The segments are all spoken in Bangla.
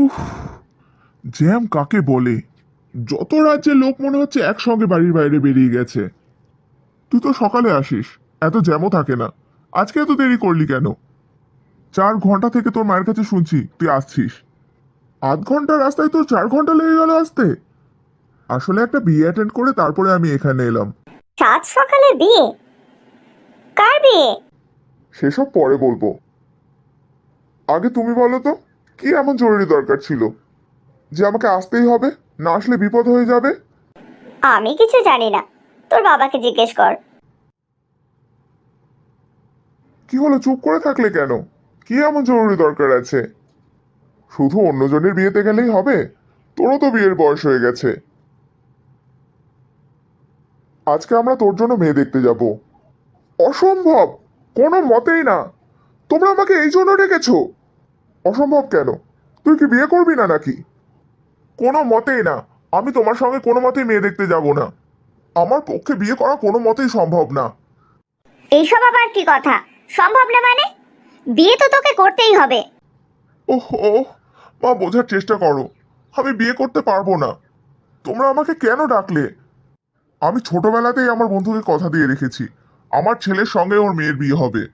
উফ জ্যাম কাকে বলে? যত রাজ্যের লোক মনে হচ্ছে একসঙ্গে বাড়ির বাইরে বেরিয়ে গেছে। তুই তো সকালে আসিস এত জ্যামও থাকে না। আজকে এত দেরি করলি কেন? চার ঘণ্টা থেকে তোর মায়ের কাছে শুনছি তুই আসছিস। আধ ঘণ্টা রাস্তায় তোর চার ঘণ্টা লেগে গেল আসতে। আসলে একটা বিয়ে অ্যাটেন্ড করে তারপরে আমি এখানে এলাম। সাত সকালে বিয়ে? কার বিয়ে? সেসব পরে বলব। আগে তুমি বলো তো। কি এমন জরুরি দরকার ছিল? যে আমাকে আসতেই হবে না আসলে বিপদ হয়ে যাবে? আমি কিছু জানি না। তোর বাবাকে জিজ্ঞেস কর। কি হলো চুপ করে থাকলে কেন? কি এমন জরুরি দরকার আছে? শুধু অন্যজনের বিয়েতে গেলেই হবে? তোরও তো বিয়ের বয়স হয়ে গেছে। আজকে আমরা তোর জন্য মেয়ে দেখতে যাব। অসম্ভব! কোনো মতেই না। তোমরা আমাকে এই জন্য ডেকেছো? অসম্ভব কেন? তুই কি বিয়ে করবি না নাকি? কোনো মতেই না। আমি তোমার সঙ্গে কোনো মতেই মেয়ে দেখতে যাব না। আমার পক্ষে বিয়ে করা কোনো মতেই সম্ভব না। এইসব আবার কি কথা? সম্ভব না মানে? বিয়ে তো তোকে করতেই হবে। ওহো মা বোঝার চেষ্টা করো। আমি বিয়ে করতে পারব না। তোমরা আমাকে কেন ডাকলে? আমি ছোটবেলাতেই আমার বন্ধুকে কথা দিয়ে রেখেছি। আমার ছেলের সঙ্গে ওর মেয়ের বিয়ে হবে।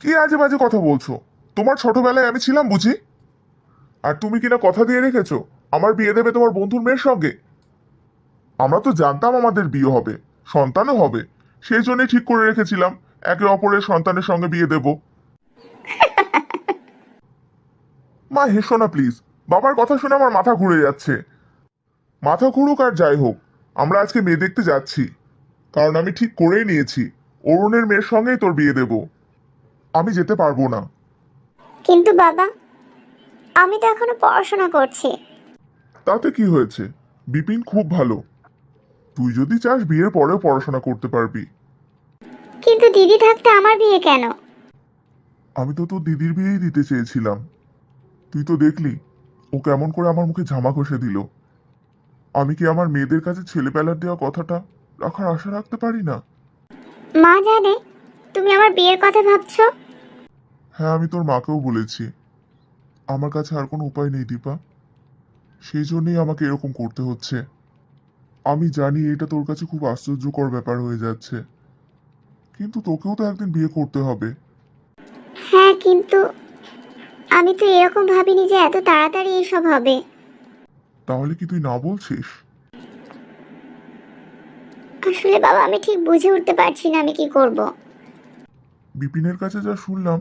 কি আজে বাজে কথা বলছো? তোমার ছোটবেলায় আমি ছিলাম বুঝি? আর তুমি কিনা কথা দিয়ে রেখেছো? আমার বিয়ে দেবে তোমার বন্ধুর মেয়ের সঙ্গে? আমরা তো জানতাম আমাদের বিয়ে হবে সন্তানও হবে। সেই জন্যই ঠিক করে রেখেছিলাম একে অপরের সন্তানের সঙ্গে বিয়ে দেবো। মা হেসো না প্লিজ বাবার কথা শুনে আমার মাথা ঘুরে যাচ্ছে। মাথা ঘুরুক আর যাই হোক আমরা আজকে মেয়ে দেখতে যাচ্ছি। কারণ আমি ঠিক করেই নিয়েছি। অরুণের মেয়ের সঙ্গেই তোর বিয়ে দেব। আমি যেতে পারব না। কিন্তু বাবা আমি তো এখনও পড়াশোনা করছি। তাতে কি হয়েছে? বিপিন খুব ভালো। তুই যদি চাস বিয়ের পরেও পড়াশোনা করতে পারবি। কিন্তু দিদি থাকতে আমার বিয়ে কেন? আমি তো তোর দিদির বিয়েই দিতে চেয়েছিলাম। তুই তো দেখলি ও কেমন করে আমার মুখে ঝামা ঘষে দিল। আমি কি আমার মেয়েদের কাছে ছেলেবেলার দেওয়া কথাটা রাখার আশা রাখতে পারি না? মা জানে তুমি আমার বিয়ের কথা ভাবছ? হ্যাঁ আমি তোর মাকেও বলেছি। আমার কাছে আর কোনো উপায় নেই দীপা। সেই জন্যই আমাকে এরকম করতে হচ্ছে। আমি জানি এটা তোর কাছে খুব আশ্চর্যকর ব্যাপার হয়ে যাচ্ছে। কিন্তু তোকেও তো একদিন বিয়ে করতে হবে। হ্যাঁ কিন্তু আমি তো এরকম ভাবিনি যে এত তাড়াতাড়ি এসব হবে। তাহলে কি তুই না বলছিস? আসলে বাবা আমি ঠিক বুঝে উঠতে পারছি না আমি কি করব। বিপিনের কাছে যা শুনলাম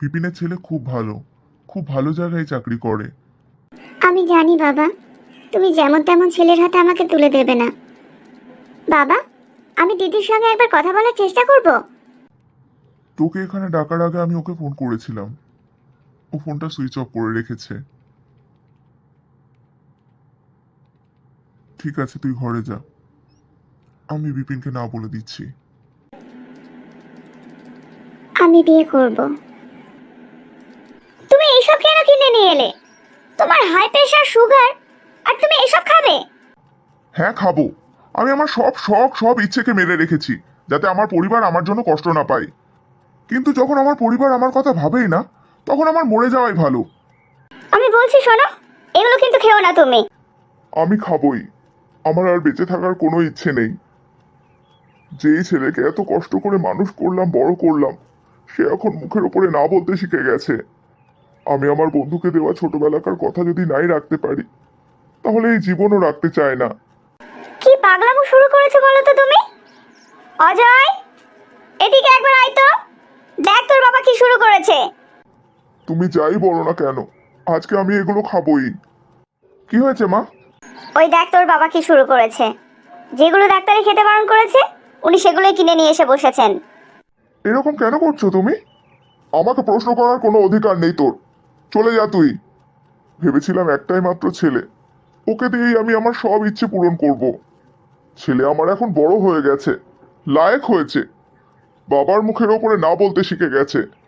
বিপিনের ছেলে খুব ভালো। খুব ভালো জায়গায় চাকরি করে। আমি জানি বাবা। তুমি যেমন তেমন ছেলের হাতে আমাকে তুলে দেবে না। বাবা আমি দিদির সঙ্গে একবার কথা বলার চেষ্টা করব? তোকে এখানে ডাকার আগে আমি ওকে ফোন করেছিলাম। ও ফোনটা সুইচ অফ করে রেখেছে। ঠিক আছে তুই ঘরে যা। আমি বিপিনকে না বলে দিচ্ছি। আমি বিয়ে করব। কেন কিনে নিয়ে এলে? তোমার হাই প্রেশার সুগার আর তুমি এসব খাবে? হ্যাঁ খাব। আমি আমার সব শখ সব ইচ্ছেকে মেরে রেখেছি যাতে আমার পরিবার আমার জন্য কষ্ট না পায়। কিন্তু যখন আমার পরিবার আমার কথা ভাবেই না তখন আমার মরে যাওয়াই ভালো। আমি বলছি শোনো এগুলো কিন্তু খেও না তুমি। আমি খাবই। আমার আর বেঁচে থাকার কোনো ইচ্ছে নেই। যেই ছেলেকে এত কষ্ট করে মানুষ করলাম বড় করলাম সে এখন মুখের উপরে না বলতে শিখে গেছে। আমি আমার বন্ধুকে দেওয়া ছোটবেলাকার কথা যদি নাই রাখতে পারি তাহলে এই জীবনও রাখতে চায় না। কি পাগলামো শুরু করেছ বলো তো তুমি? অজয় এদিকে একবার আয় তো। দেখ তোর বাবা কি শুরু করেছে। তুমি যাই বলো না কেন আজকে আমি এগুলো খাবোই। কি হয়েছে মা? ওই দেখ তোর বাবা কি শুরু করেছে। যেগুলো ডাক্তারে খেতে বারণ করেছে উনি সেগুলোই কিনে নিয়ে এসে বসেছেন। এরকম কেন করছ তুমি? আমাকে প্রশ্ন করার কোনো অধিকার নেই তোর। চলে যা তুই। ভেবেছিলাম একটাই মাত্র ছেলে। ওকে দিয়েই আমি আমার সব ইচ্ছে পূরণ করব। ছেলে আমার এখন বড় হয়ে গেছে, লায়েক হয়েছে। বাবার মুখের ওপরে না বলতে শিখে গেছে।